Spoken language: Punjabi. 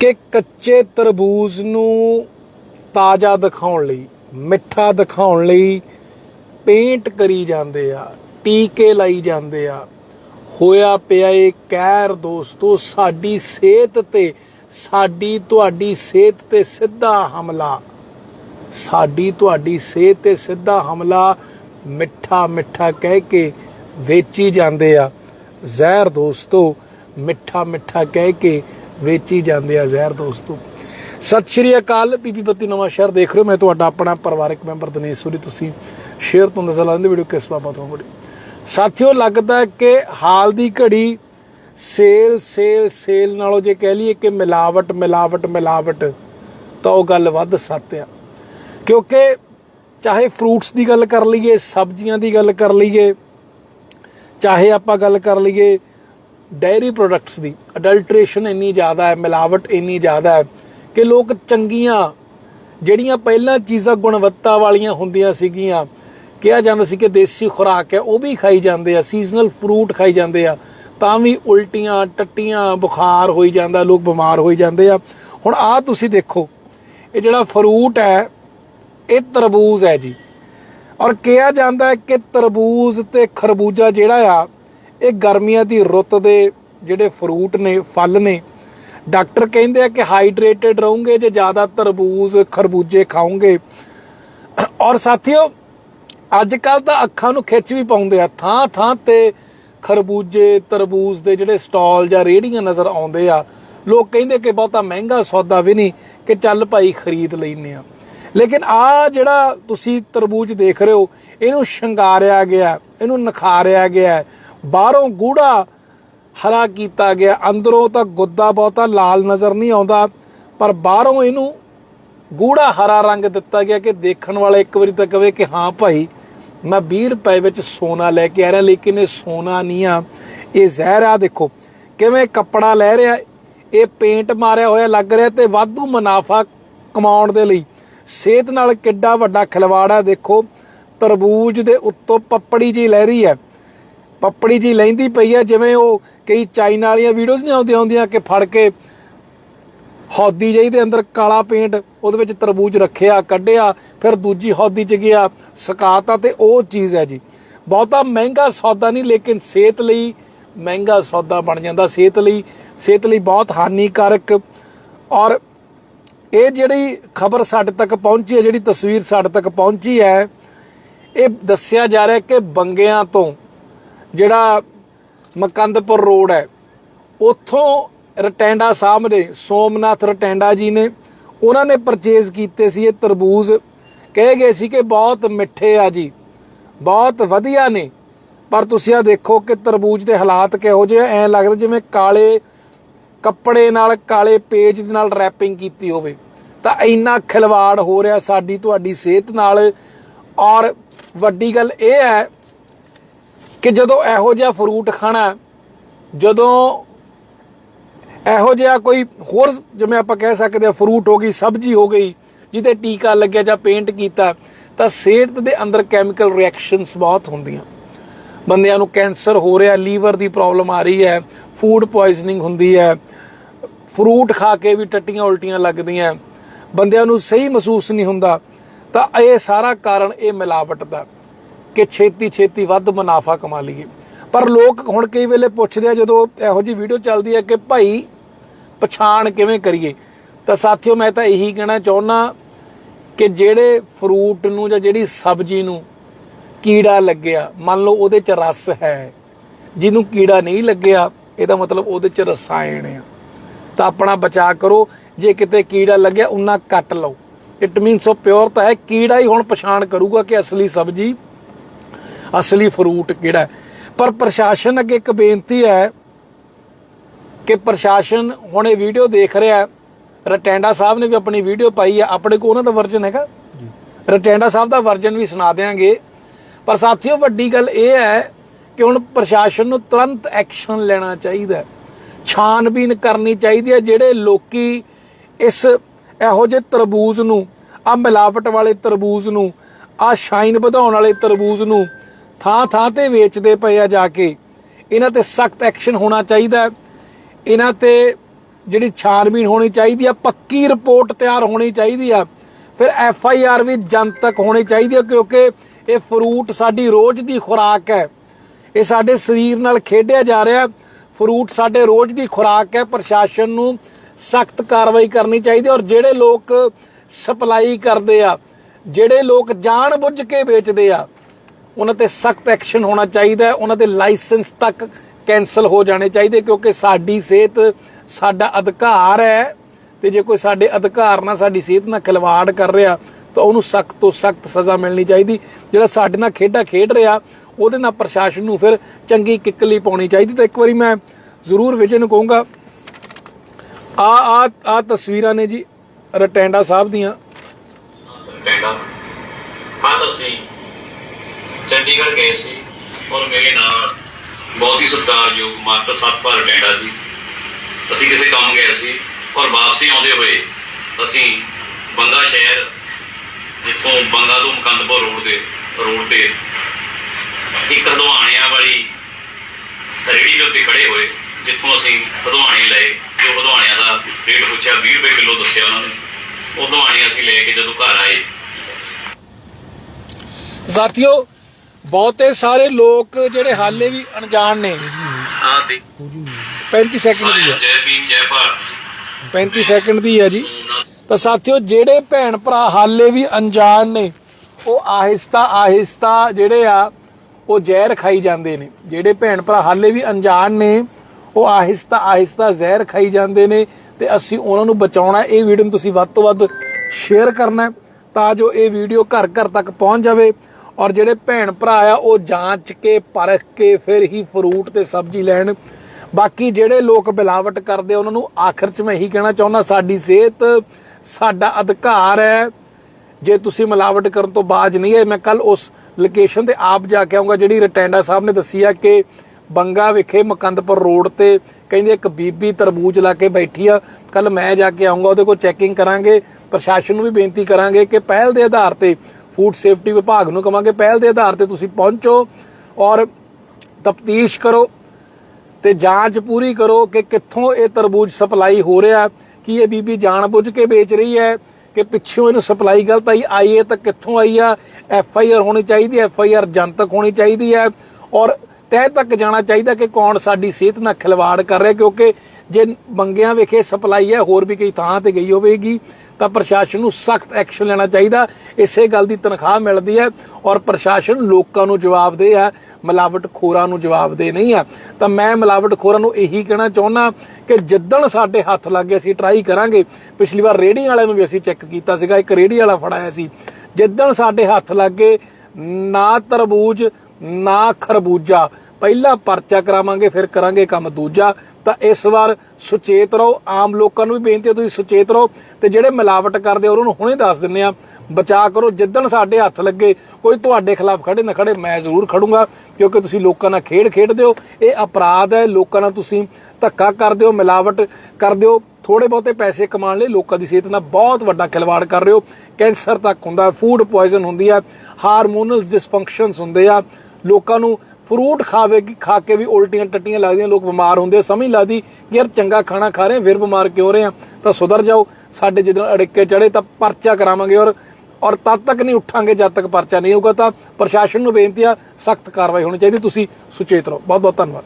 ਕਿ ਕੱਚੇ ਤਰਬੂਜ ਨੂੰ ਤਾਜ਼ਾ ਦਿਖਾਉਣ ਲਈ, ਮਿੱਠਾ ਦਿਖਾਉਣ ਲਈ ਪੇਂਟ ਕਰੀ ਜਾਂਦੇ ਆ, ਟੀਕੇ ਲਾਈ ਜਾਂਦੇ ਆ। ਹੋਇਆ ਪਿਆ ਇਹ ਕਹਿਰ ਦੋਸਤੋ, ਸਾਡੀ ਸਿਹਤ ਤੇ, ਸਾਡੀ ਤੁਹਾਡੀ ਸਿਹਤ ਤੇ ਸਿੱਧਾ ਹਮਲਾ। ਸਾਡੀ ਤੁਹਾਡੀ ਸਿਹਤ ਤੇ ਸਿੱਧਾ ਹਮਲਾ ਮਿੱਠਾ ਮਿੱਠਾ ਕਹਿ ਕੇ ਵੇਚੀ ਜਾਂਦੇ ਆ। ਜ਼ਹਿਰ ਦੋਸਤੋ, ਮਿੱਠਾ ਮਿੱਠਾ ਕਹਿ ਕੇ ਵੇਚੀ ਜਾਂਦੇ ਆ ਜ਼ਹਿਰ ਦੋਸਤੋ ਸਤਿ ਸ਼੍ਰੀ ਅਕਾਲ, ਬੀਬੀ ਬੱਤੀ ਨਵਾਂ ਸ਼ਹਿਰ ਦੇਖ ਰਹੇ ਹੋ। ਮੈਂ ਤੁਹਾਡਾ ਆਪਣਾ ਪਰਿਵਾਰਕ ਮੈਂਬਰ ਦਿਨੇਸ਼ ਸੂਰੀ। ਤੁਸੀਂ ਸ਼ੇਅਰ ਤੋਂ ਨਜ਼ਰ ਆਉਂਦੇ ਵੀਡੀਓ ਕਿਸ ਬਾਬਤ ਹੋ ਬੜੀ ਸਾਥੀਓ, ਲੱਗਦਾ ਕਿ ਹਾਲ ਦੀ ਘੜੀ ਸੇਲ ਸੇਲ ਸੇਲ ਨਾਲੋਂ ਜੇ ਕਹਿ ਲਈਏ ਕਿ ਮਿਲਾਵਟ ਮਿਲਾਵਟ ਮਿਲਾਵਟ, ਤਾਂ ਉਹ ਗੱਲ ਵੱਧ ਸੱਤ ਆ। ਕਿਉਂਕਿ ਚਾਹੇ ਫਰੂਟਸ ਦੀ ਗੱਲ ਕਰ ਲਈਏ, ਸਬਜ਼ੀਆਂ ਦੀ ਗੱਲ ਕਰ ਲਈਏ, ਚਾਹੇ ਆਪਾਂ ਗੱਲ ਕਰ ਲਈਏ ਡਾਇਰੀ ਪ੍ਰੋਡਕਟਸ ਦੀ ਅਡਲਟ੍ਰੇਸ਼ਨ ਇੰਨੀ ਜ਼ਿਆਦਾ ਹੈ, ਮਿਲਾਵਟ ਇੰਨੀ ਜ਼ਿਆਦਾ ਹੈ ਕਿ ਲੋਕ ਚੰਗੀਆਂ, ਜਿਹੜੀਆਂ ਪਹਿਲਾਂ ਚੀਜ਼ਾਂ ਗੁਣਵੱਤਾ ਵਾਲੀਆਂ ਹੁੰਦੀਆਂ ਸੀਗੀਆਂ, ਕਿਹਾ ਜਾਂਦਾ ਸੀ ਕਿ ਦੇਸੀ ਖੁਰਾਕ ਹੈ, ਉਹ ਵੀ ਖਾਈ ਜਾਂਦੇ ਆ ਸੀਜ਼ਨਲ ਫਰੂਟ ਖਾਈ ਜਾਂਦੇ ਆ, ਤਾਂ ਵੀ ਉਲਟੀਆਂ, ਟੱਟੀਆਂ ਬੁਖਾਰ ਹੋਈ ਜਾਂਦਾ, ਲੋਕ ਬਿਮਾਰ ਹੋਈ ਜਾਂਦੇ ਆ। ਹੁਣ ਆ ਤੁਸੀਂ ਦੇਖੋ, ਇਹ ਜਿਹੜਾ ਫਰੂਟ ਹੈ, ਇਹ ਤਰਬੂਜ਼ ਹੈ ਜੀ। ਔਰ ਕਿਹਾ ਜਾਂਦਾ ਹੈ ਕਿ ਤਰਬੂਜ਼ ਤੇ ਖਰਬੂਜਾ ਜਿਹੜਾ ਆ ਇਹ ਗਰਮੀਆਂ ਦੀ ਰੁੱਤ ਦੇ ਜਿਹੜੇ ਫਰੂਟ ਨੇ, ਫਲ ਨੇ, ਡਾਕਟਰ ਕਹਿੰਦੇ ਆ ਕਿ ਹਾਈਡਰੇਟਡ ਰਹੋਗੇ ਜੇ ਜ਼ਿਆਦਾ ਤਰਬੂਜ਼, ਖਰਬੂਜੇ ਖਾਓਗੇ। ਔਰ ਸਾਥੀਓ ਅੱਜ ਕੱਲ ਤਾਂ ਅੱਖਾਂ ਨੂੰ ਖਿੱਚ ਵੀ ਪਾਉਂਦੇ ਆ। ਥਾਂ ਥਾਂ ਤੇ ਖਰਬੂਜੇ, ਤਰਬੂਜ਼ ਦੇ ਜਿਹੜੇ ਸਟਾਲ ਜਾਂ ਰੇੜੀਆਂ ਨਜ਼ਰ ਆਉਂਦੇ ਆ। ਲੋਕ ਕਹਿੰਦੇ ਕਿ ਬਹੁਤਾ ਮਹਿੰਗਾ ਸੌਦਾ ਵੀ ਨਹੀਂ ਕਿ ਚੱਲ ਭਾਈ ਖਰੀਦ ਲੈਨੇ ਆ। ਲੇਕਿਨ ਆ ਜਿਹੜਾ ਤੁਸੀਂ ਤਰਬੂਜ ਦੇਖ ਰਹੇ ਹੋ, ਇਹਨੂੰ ਸ਼ਿੰਗਾਰਿਆ ਗਿਆ, ਇਹਨੂੰ ਨਖਾਰਿਆ ਗਿਆ ਬਾਹਰੋਂ ਗੂੜਾ ਹਰਾ ਕੀਤਾ ਗਿਆ। ਅੰਦਰੋਂ ਤਾਂ ਗੁੱਦਾ ਬਹੁਤਾ ਲਾਲ ਨਜ਼ਰ ਨਹੀਂ ਆਉਂਦਾ, ਪਰ ਬਾਹਰੋਂ ਇਹਨੂੰ ਗੂੜਾ ਹਰਾ ਰੰਗ ਦਿੱਤਾ ਗਿਆ ਕਿ ਦੇਖਣ ਵਾਲਾ ਇੱਕ ਵਾਰੀ ਤਾਂ ਕਵੇ ਕਿ ਹਾਂ ਭਾਈ, ਮੈਂ 20 ਰੁਪਏ ਵਿੱਚ ਸੋਨਾ ਲੈ ਕੇ ਆ ਰਿਹਾ, ਲੇਕਿਨ ਇਹ ਸੋਨਾ ਨਹੀਂ ਆ। ਇਹ ਜ਼ਹਿਰ ਆ ਦੇਖੋ, ਕਿਵੇਂ ਕੱਪੜਾ ਲੈ ਰਿਹਾ, ਇਹ ਪੇਂਟ ਮਾਰਿਆ ਹੋਇਆ ਲੱਗ ਰਿਹਾ ਤੇ ਵਾਧੂ ਮੁਨਾਫਾ ਕਮਾਉਣ ਦੇ ਲਈ। ਸਿਹਤ ਨਾਲ ਕਿੱਡਾ ਵੱਡਾ ਖਿਲਵਾੜ ਆ ਦੇਖੋ, ਤਰਬੂਜ ਦੇ ਉੱਤੋਂ ਪੱਪੜੀ ਜੀ ਲੈ ਰਹੀ ਹੈ। ਪੱਪੜੀ ਜੀ ਲੈਂਦੀ ਪਈ ਆ, ਜਿਵੇਂ ਉਹ ਕਈ ਚਾਈਨਾ ਵਾਲੀਆਂ ਵੀਡੀਓਜ਼ ਨਹੀਂ ਆਉਂਦੀਆਂ ਹੁੰਦੀਆਂ ਕਿ ਫੜ ਕੇ ਹੌਦੀ ਜਿਹੀ ਦੇ ਅੰਦਰ ਕਾਲਾ ਪੇਂਟ ਉਹਦੇ ਵਿੱਚ ਤਰਬੂਜ ਰੱਖਿਆ, ਕੱਢਿਆ, ਫਿਰ ਦੂਜੀ ਹੌਦੀ 'ਚ ਗਿਆ, ਸੁਕਾਤਾ ਤੇ ਉਹ ਚੀਜ਼ ਹੈ ਜੀ। ਬਹੁਤਾ ਮਹਿੰਗਾ ਸੌਦਾ ਨਹੀਂ, ਲੇਕਿਨ ਸਿਹਤ ਲਈ ਮਹਿੰਗਾ ਸੌਦਾ ਬਣ ਜਾਂਦਾ ਸਿਹਤ ਲਈ। ਸਿਹਤ ਲਈ ਬਹੁਤ ਹਾਨੀਕਾਰਕ। ਔਰ ਇਹ ਜਿਹੜੀ ਖਬਰ ਸਾਡੇ ਤੱਕ ਪਹੁੰਚੀ ਹੈ, ਜਿਹੜੀ ਤਸਵੀਰ ਸਾਡੇ ਤੱਕ ਪਹੁੰਚੀ ਹੈ, ਇਹ ਦੱਸਿਆ ਜਾ ਰਿਹਾ ਕਿ ਬੰਗਿਆਂ ਤੋਂ ਜਿਹੜਾ ਮਕੰਦਪੁਰ ਰੋਡ ਹੈ, ਉੱਥੋਂ ਰਟੈਂਡਾ ਸਾਹਿਬ ਨੇ ਸੋਮਨਾਥ ਰਟੈਂਡਾ ਜੀ ਨੇ ਉਹਨਾਂ ਨੇ ਪਰਚੇਜ਼ ਕੀਤੇ ਸੀ ਇਹ ਤਰਬੂਜ਼। ਕਹੇ ਗਏ ਸੀ ਕਿ ਬਹੁਤ ਮਿੱਠੇ ਆ ਜੀ, ਬਹੁਤ ਵਧੀਆ ਨੇ। ਪਰ ਤੁਸੀਂ ਆ ਦੇਖੋ ਕਿ ਤਰਬੂਜ ਦੇ ਹਾਲਾਤ ਕਿਹੋ ਜਿਹੇ ਐ ਲੱਗਦਾ ਜਿਵੇਂ ਕਾਲੇ ਕੱਪੜੇ ਨਾਲ, ਕਾਲੇ ਪੇਜ ਦੇ ਨਾਲ ਰੈਪਿੰਗ ਕੀਤੀ ਹੋਵੇ। ਤਾਂ ਇੰਨਾ ਖਿਲਵਾੜ ਹੋ ਰਿਹਾ ਸਾਡੀ ਤੁਹਾਡੀ ਸਿਹਤ ਨਾਲ। ਔਰ ਵੱਡੀ ਗੱਲ ਇਹ ਹੈ ਕਿ ਜਦੋਂ ਇਹੋ ਜਿਹਾ ਫਰੂਟ ਖਾਣਾ ਜਦੋਂ ਇਹੋ ਜਿਹਾ ਕੋਈ ਹੋਰ ਜਿਵੇਂ ਆਪਾਂ ਕਹਿ ਸਕਦੇ ਆ ਫਰੂਟ ਹੋ ਗਈ, ਸਬਜ਼ੀ ਹੋ ਗਈ, ਜਿਹਦੇ ਟੀਕਾ ਲੱਗਿਆ ਜਾਂ ਪੇਂਟ ਕੀਤਾ, ਤਾਂ ਸਿਹਤ ਦੇ ਅੰਦਰ ਕੈਮੀਕਲ ਰਿਐਕਸ਼ਨਸ ਬਹੁਤ ਹੁੰਦੀਆਂ। ਬੰਦਿਆਂ ਨੂੰ ਕੈਂਸਰ ਹੋ ਰਿਹਾ, ਲੀਵਰ ਦੀ ਪ੍ਰੋਬਲਮ ਆ ਰਹੀ ਹੈ ਫੂਡ ਪੋਇਜ਼ਨਿੰਗ ਹੁੰਦੀ ਹੈ ਫਰੂਟ ਖਾ ਕੇ ਵੀ ਟੱਟੀਆਂ ਉਲਟੀਆਂ ਲੱਗਦੀਆਂ, ਬੰਦਿਆਂ ਨੂੰ ਸਹੀ ਮਹਿਸੂਸ ਨਹੀਂ ਹੁੰਦਾ, ਤਾਂ ਇਹ ਸਾਰਾ ਕਾਰਨ ਇਹ ਮਿਲਾਵਟ ਦਾ। ਕਿ ਛੇਤੀ ਛੇਤੀ ਵੱਧ ਮੁਨਾਫਾ ਕਮਾ ਲਈਏ। ਪਰ ਲੋਕ ਹੁਣ ਕਈ ਵੇਲੇ ਪੁੱਛਦੇ ਆ, ਜਦੋਂ ਇਹੋ ਜੀ ਵੀਡੀਓ ਚੱਲਦੀ ਹੈ ਕਿ ਭਾਈ ਪਛਾਣ ਕਿਵੇਂ ਕਰੀਏ? ਤਾਂ ਸਾਥੀਓ, ਮੈਂ ਤਾਂ ਇਹੀ ਕਹਿਣਾ ਚਾਹੁੰਦਾ ਕਿ ਜਿਹੜੇ ਫਰੂਟ ਨੂੰ ਜਾਂ ਜਿਹੜੀ ਸਬਜ਼ੀ ਨੂੰ ਕੀੜਾ ਲੱਗਿਆ, ਮੰਨ ਲਓ ਉਹਦੇ ਚ ਰਸ ਹੈ, ਜਿਹਨੂੰ ਕੀੜਾ ਨਹੀਂ ਲੱਗਿਆ, ਇਹਦਾ ਮਤਲਬ ਉਹਦੇ ਚ ਰਸਾਇਣ ਆ। ਤਾਂ ਆਪਣਾ ਬਚਾਅ ਕਰੋ, ਜੇ ਕਿਤੇ ਕੀੜਾ ਲੱਗਿਆ ਉਹਨਾਂ ਕੱਟ ਲਓ। ਇਟ ਮੀਨਸ ਉਹ ਪਿਓਰ ਤਾਂ ਹੈ, ਕੀੜਾ ਹੀ ਹੁਣ ਪਛਾਣ ਕਰੂਗਾ ਕਿ ਅਸਲੀ ਸਬਜ਼ੀ ਅਸਲੀ ਫਰੂਟ ਕਿਹੜਾ ਪਰ ਪ੍ਰਸ਼ਾਸਨ ਅੱਗੇ ਇੱਕ ਬੇਨਤੀ ਹੈ ਕਿ ਪ੍ਰਸ਼ਾਸਨ ਹੁਣ ਇਹ ਵੀਡੀਓ ਦੇਖ ਰਿਹਾ। ਰਟੈਂਡਾ ਸਾਹਿਬ ਨੇ ਵੀ ਆਪਣੀ ਵੀਡੀਓ ਪਾਈ ਹੈ। ਆਪਣੇ ਕੋਲ ਉਹਨਾਂ ਦਾ ਵਰਜਨ ਹੈਗਾ। ਰਟੈਂਡਾ ਸਾਹਿਬ ਦਾ ਵਰਜਨ ਵੀ ਸੁਣਾ ਦੇਾਂਗੇ ਪਰ ਸਾਥੀਓ ਵੱਡੀ ਗੱਲ ਇਹ ਹੈ ਕਿ ਹੁਣ ਪ੍ਰਸ਼ਾਸਨ ਨੂੰ ਤੁਰੰਤ ਐਕਸ਼ਨ ਲੈਣਾ ਚਾਹੀਦਾ ਛਾਨਬੀਨ ਕਰਨੀ ਚਾਹੀਦੀ ਹੈ। ਜਿਹੜੇ ਲੋਕੀ ਇਸ ਇਹੋ ਜਿਹੇ ਤਰਬੂਜ਼ ਨੂੰ ਆ ਮਿਲਾਵਟ ਵਾਲੇ ਤਰਬੂਜ਼ ਨੂੰ ਆ ਸ਼ਾਈਨ ਵਧਾਉਣ ਵਾਲੇ ਤਰਬੂਜ਼ ਨੂੰ ਥਾਂ ਥਾਂ ਤੇ ਵੇਚਦੇ ਪਏ ਆ ਜਾ ਕੇ। ਇਹਨਾਂ ਤੇ ਸਖਤ ਐਕਸ਼ਨ ਹੋਣਾ ਚਾਹੀਦਾ ਇਹਨਾਂ ਤੇ ਜਿਹੜੀ ਛਾਨਬੀਨ ਹੋਣੀ ਚਾਹੀਦੀ ਆ, ਪੱਕੀ ਰਿਪੋਰਟ ਤਿਆਰ ਹੋਣੀ ਚਾਹੀਦੀ ਆ। ਫਿਰ ਐਫ ਆਈ ਆਰ ਵੀ ਜਨਤਕ ਹੋਣੀ ਚਾਹੀਦੀ ਆ, ਕਿਉਂਕਿ ਇਹ ਫਰੂਟ ਸਾਡੀ ਰੋਜ਼ ਦੀ ਖੁਰਾਕ ਹੈ। ਇਹ ਸਾਡੇ ਸਰੀਰ ਨਾਲ ਖੇਡਿਆ ਜਾ ਰਿਹਾ। ਫਰੂਟ ਸਾਡੇ ਰੋਜ਼ ਦੀ ਖੁਰਾਕ ਹੈ। ਪ੍ਰਸ਼ਾਸਨ ਨੂੰ ਸਖਤ ਕਾਰਵਾਈ ਕਰਨੀ ਚਾਹੀਦੀ ਔਰ ਜਿਹੜੇ ਲੋਕ ਸਪਲਾਈ ਕਰਦੇ ਆ, ਜਿਹੜੇ ਲੋਕ ਜਾਣ ਬੁੱਝ ਕੇ ਵੇਚਦੇ ਆ ਉਹਨਾਂ ਤੇ ਸਖਤ ਐਕਸ਼ਨ ਹੋਣਾ ਚਾਹੀਦਾ ਹੈ, ਉਹਨਾਂ ਦੇ ਲਾਇਸੈਂਸ ਤੱਕ ਕੈਨਸਲ ਹੋ ਜਾਣੇ ਚਾਹੀਦੇ ਕਿਉਂਕਿ ਸਾਡੀ ਸਿਹਤ ਸਾਡਾ ਅਧਿਕਾਰ ਹੈ ਤੇ ਜੇ ਕੋਈ ਸਾਡੇ ਅਧਿਕਾਰ ਨਾਲ ਸਾਡੀ ਸਿਹਤ ਨਾਲ ਖਿਲਵਾੜ ਕਰ ਰਿਹਾ, ਤਾਂ ਉਹਨੂੰ ਸਖਤ ਤੋਂ ਸਖਤ ਸਜ਼ਾ ਮਿਲਣੀ ਚਾਹੀਦੀ। ਜਿਹੜਾ ਸਾਡੇ ਨਾਲ ਖੇਡਾਂ ਖੇਡ ਰਿਹਾ, ਉਹਦੇ ਨਾਲ ਪ੍ਰਸ਼ਾਸਨ ਨੂੰ ਫਿਰ ਚੰਗੀ ਕਿੱਕਲੀ ਪਾਉਣੀ ਚਾਹੀਦੀ। ਤਾਂ ਇੱਕ ਵਾਰੀ ਮੈਂ ਜ਼ਰੂਰ ਵਿਜੇ ਨੂੰ ਕਹੂੰਗਾ, ਆ ਆ ਆ ਤਸਵੀਰਾਂ ਨੇ ਜੀ, ਰਟੈਂਡਾ ਸਾਹਿਬ ਦੀਆਂ। ਚੰਡੀਗੜ੍ਹ ਗਏ ਸੀ ਔਰ ਮੇਰੇ ਨਾਲ ਬਹੁਤ ਹੀ ਸਤਿਕਾਰਯੋਗ ਮਾਤਾ ਸਤਪਾਲ ਡੈਂਡਾ ਜੀ। ਅਸੀਂ ਕਿਸੇ ਕੰਮ ਗਏ ਸੀ ਔਰ ਵਾਪਸੀ ਆਉਂਦੇ ਹੋਏ ਅਸੀਂ ਬੰਗਾ ਸ਼ਹਿਰ, ਜਿੱਥੋਂ ਬੰਗਾ ਤੋਂ ਮੁਕੰਦਪੁਰ ਰੋਡ ਦੇ, ਰੋਡ ਤੇ ਇੱਕ ਹਦਵਾਣਿਆਂ ਵਾਲੀ ਰੇੜੀ ਦੇ ਉੱਤੇ ਖੜੇ ਹੋਏ, ਜਿੱਥੋਂ ਅਸੀਂ ਹਦਵਾਣੇ ਲਏ, ਜੋ ਹਦਵਾਣਿਆਂ ਦਾ ਰੇਟ ਪੁੱਛਿਆ 20 ਰੁਪਏ ਕਿਲੋ ਦੱਸਿਆ ਉਹਨਾਂ ਨੇ। ਉਹ ਹਦਵਾਣੇ ਅਸੀਂ ਲੈ ਕੇ ਜਦੋਂ ਘਰ ਆਏ। ਸਾਥੀਓ ਬਹੁਤੇ ਸਾਰੇ ਲੋਕ ਜਿਹੜੇ ਹਾਲੇ ਵੀ ਅਣਜਾਣ ਨੇ। ਆ ਦੇ 35 ਸੈਕਿੰਡ ਦੀ ਹੈ। ਜੈ ਭੀਮ ਜੈ ਭਾਰਤ 35 ਸੈਕਿੰਡ ਦੀ ਹੈ ਜੀ। ਤਾਂ ਸਾਥੀਓ, ਜਿਹੜੇ ਭੈਣ ਭਰਾ ਹਾਲੇ ਵੀ ਅਣਜਾਣ ਨੇ, ਉਹ ਆਹਿਸਤਾ ਆਹਿਸਤਾ ਜਿਹੜੇ ਆ, ਉਹ ਜ਼ਹਿਰ ਖਾਈ ਜਾਂਦੇ ਨੇ। ਜਿਹੜੇ ਭੈਣ ਭਰਾ ਹਾਲੇ ਵੀ ਅਣਜਾਣ ਨੇ, ਉਹ ਆਹਿਸਤਾ ਆਹਿਸਤਾ ਜ਼ਹਿਰ ਖਾਈ ਜਾਂਦੇ ਨੇ ਤੇ ਅਸੀਂ ਉਹਨਾਂ ਨੂੰ ਬਚਾਉਣਾ, ਇਹ ਵੀਡੀਓ ਨੂੰ ਤੁਸੀਂ ਵੱਧ ਤੋਂ ਵੱਧ ਸ਼ੇਅਰ ਕਰਨਾ ਹੈ ਤਾਂ ਜੋ ਇਹ ਵੀਡੀਓ ਘਰ ਘਰ ਤੱਕ ਪਹੁੰਚ ਜਾਵੇ। ਔਰ ਜਿਹੜੇ ਭੈਣ ਭਰਾ ਆ, ਉਹ ਜਾਂਚ ਕੇ, ਪਰਖ ਕੇ, ਫਿਰ ਹੀ ਫਰੂਟ ਤੇ ਸਬਜ਼ੀ ਲੈਣ। ਬਾਕੀ ਜਿਹੜੇ ਲੋਕ ਮਿਲਾਵਟ ਕਰਦੇ, ਉਹਨਾਂ ਨੂੰ ਆਖਰ 'ਚ ਮੈਂ ਇਹੀ ਕਹਿਣਾ ਚਾਹੁੰਦਾ, ਸਾਡੀ ਸਿਹਤ, ਸਾਡਾ ਅਧਿਕਾਰ ਹੈ। ਜੇ ਤੁਸੀਂ ਮਿਲਾਵਟ ਕਰਨ ਤੋਂ ਬਾਜ ਨਹੀਂ ਹੈ ਮੈਂ ਕੱਲ ਉਸ ਲੋਕੇਸ਼ਨ ਤੇ ਆਪ ਜਾ ਕੇ ਆਉਂਗਾ, ਜਿਹੜੀ ਰਟੈਂਡਾ ਸਾਹਿਬ ਨੇ ਦੱਸੀ ਆ ਕਿ ਬੰਗਾ ਵਿਖੇ ਮਕੰਦਪੁਰ ਰੋਡ ਤੇ ਕਹਿੰਦੇ ਇੱਕ ਬੀਬੀ ਤਰਬੂਜ ਲਾ ਕੇ ਬੈਠੀ ਆ। ਕੱਲ ਮੈਂ ਜਾ ਕੇ ਆਉਂਗਾ, ਉਹਦੇ ਕੋਲ ਚੈਕਿੰਗ ਕਰਾਂਗੇ। ਪ੍ਰਸ਼ਾਸਨ ਨੂੰ ਵੀ ਬੇਨਤੀ ਕਰਾਂਗੇ ਕਿ ਪਹਿਲ ਦੇ ਆਧਾਰ ਤੇ ਫੂਡ ਸੇਫਟੀ ਵਿਭਾਗ ਨੂੰ ਕਵਾਂਗੇ, ਪਹਿਲ ਦੇ ਆਧਾਰ ਤੇ ਤੁਸੀਂ ਪਹੁੰਚੋ ਔਰ ਤਫਤੀਸ਼ ਕਰੋ ਤੇ ਜਾਂਚ ਪੂਰੀ ਕਰੋ ਕਿ ਕਿੱਥੋਂ ਇਹ ਤਰਬੂਜ ਸਪਲਾਈ ਹੋ ਰਿਹਾ, ਕੀ ਇਹ ਬੀਬੀ ਜਾਣਬੁੱਝ ਕੇ ਵੇਚ ਰਹੀ ਹੈ, ਕਿ ਪਿੱਛੋਂ ਇਹਨੂੰ ਸਪਲਾਈ ਗਲਤ ਆਈ ਆਈ ਹੈ ਤਾਂ ਕਿੱਥੋਂ ਆਈ ਆ, ਐਫ ਆਈ ਆਰ ਹੋਣੀ ਚਾਹੀਦੀ ਹੈ, ਐਫ ਆਈ ਆਰ ਜਨਤਕ ਹੋਣੀ ਚਾਹੀਦੀ ਹੈ, ਔਰ ਤਹਿ ਤੱਕ ਜਾਣਾ ਚਾਹੀਦਾ ਕਿ ਕੌਣ ਸਾਡੀ ਸਿਹਤ ਨਾਲ ਖਿਲਵਾੜ ਕਰ ਰਿਹਾ, ਕਿਉਂਕਿ ਜੇ ਮੰਗਿਆਂ ਵਿਖੇ ਸਪਲਾਈ ਹੈ, ਹੋਰ ਵੀ ਕਈ ਥਾਂ ਤੇ ਗਈ ਹੋਵੇਗੀ। ਤਾਂ ਪ੍ਰਸ਼ਾਸਨ ਨੂੰ ਸਖਤ ਐਕਸ਼ਨ ਲੈਣਾ ਚਾਹੀਦਾ। ਇਸੇ ਗੱਲ ਦੀ ਤਨਖਾਹ ਮਿਲਦੀ ਹੈ ਔਰ ਪ੍ਰਸ਼ਾਸਨ ਲੋਕਾਂ ਨੂੰ ਜਵਾਬਦੇਹ ਹੈ ਮਿਲਾਵਟ ਖੋਰਾਂ ਨੂੰ ਜਵਾਬਦੇਹ ਨਹੀਂ ਆ ਤਾਂ ਮੈਂ ਮਿਲਾਵਟ ਖੋਰਾਂ ਨੂੰ ਇਹੀ ਕਹਿਣਾ ਚਾਹੁੰਦਾ ਕਿ ਜਿੱਦਣ ਸਾਡੇ ਹੱਥ ਲੱਗ ਅਸੀਂ ਟਰਾਈ ਕਰਾਂਗੇ, ਪਿਛਲੀ ਵਾਰ ਰੇਹੜੀ ਵਾਲਿਆਂ ਨੂੰ ਵੀ ਅਸੀਂ ਚੈੱਕ ਕੀਤਾ ਸੀਗਾ, ਇੱਕ ਰੇਹੜੀ ਵਾਲਾ ਫੜਾਇਆ ਸੀ। ਜਿੱਦਣ ਸਾਡੇ ਹੱਥ ਲੱਗ ਨਾ ਤਰਬੂਜ, ਨਾ ਖਰਬੂਜਾ, ਪਹਿਲਾ ਪਰਚਾ ਕਰਾਵਾਂਗੇ, ਫਿਰ ਕਰਾਂਗੇ ਕੰਮ ਦੂਜਾ। ਤਾਂ ਇਸ ਵਾਰ ਸੁਚੇਤ ਰਹੋ। ਆਮ ਲੋਕਾਂ ਨੂੰ ਵੀ ਬੇਨਤੀ ਹੈ ਤੁਸੀਂ ਸੁਚੇਤ ਰਹੋ ਤੇ ਜਿਹੜੇ ਮਿਲਾਵਟ ਕਰਦੇ ਆ, ਉਹਨਾਂ ਨੂੰ ਹੁਣੇ ਦੱਸ ਦਿੰਨੇ ਆ ਬਚਾ ਕਰੋ। ਜਿੱਦਣ ਸਾਡੇ ਹੱਥ ਲੱਗੇ, ਕੋਈ ਤੁਹਾਡੇ ਖਿਲਾਫ ਖੜੇ ਨਾ ਖੜੇ, ਮੈਂ ਜ਼ਰੂਰ ਖੜੂੰਗਾ, ਕਿਉਂਕਿ ਤੁਸੀਂ ਲੋਕਾਂ ਨਾਲ ਖੇਡ ਖੇਡਦੇ ਹੋ। ਇਹ ਅਪਰਾਧ ਹੈ। ਲੋਕਾਂ ਨਾਲ ਤੁਸੀਂ ਧੱਕਾ ਕਰਦੇ ਹੋ, ਮਿਲਾਵਟ ਕਰਦੇ ਹੋ। ਥੋੜੇ ਬਹੁਤੇ ਪੈਸੇ ਕਮਾਉਣ ਲਈ ਲੋਕਾਂ ਦੀ ਸਿਹਤ ਨਾਲ ਬਹੁਤ ਵੱਡਾ ਖਿਲਵਾੜ ਕਰ ਰਹੇ ਹੋ। ਕੈਂਸਰ ਤੱਕ ਹੁੰਦਾ, ਫੂਡ ਪੋਇਜ਼ਨ ਹੁੰਦੀ ਆ ਹਾਰਮੋਨਲ ਡਿਸਫੰਕਸ਼ਨਸ ਹੁੰਦੇ ਆ। ਲੋਕਾਂ ਨੂੰ ਫਰੂਟ ਖਾਵੇ ਖਾ ਕੇ ਵੀ ਉਲਟੀਆਂ ਟੱਟੀਆਂ ਲੱਗਦੀਆਂ, ਲੋਕ ਬਿਮਾਰ ਹੁੰਦੇ ਸਮਝ ਲੱਗਦੀ ਕਿ ਯਾਰ ਚੰਗਾ ਖਾਣਾ ਖਾ ਰਹੇ ਫਿਰ ਬਿਮਾਰ ਕਿਉਂ ਰਹੇ ਆ? ਤਾਂ ਸੁਧਰ ਜਾਓ। ਸਾਡੇ ਜਦੋਂ ਅੜਿੱਕੇ ਚੜੇ ਤਾਂ ਪਰਚਾ ਕਰਾਵਾਂਗੇ ਔਰ ਔਰ ਤਦ ਤੱਕ ਨਹੀਂ ਉੱਠਾਂਗੇ ਜਦ ਤੱਕ ਪਰਚਾ ਨਹੀਂ ਹੋਊਗਾ ਤਾਂ ਪ੍ਰਸ਼ਾਸਨ ਨੂੰ ਬੇਨਤੀ ਆ, ਸਖਤ ਕਾਰਵਾਈ ਹੋਣੀ ਚਾਹੀਦੀ। ਤੁਸੀਂ ਸੁਚੇਤ ਰਹੋ। ਬਹੁਤ ਬਹੁਤ ਧੰਨਵਾਦ।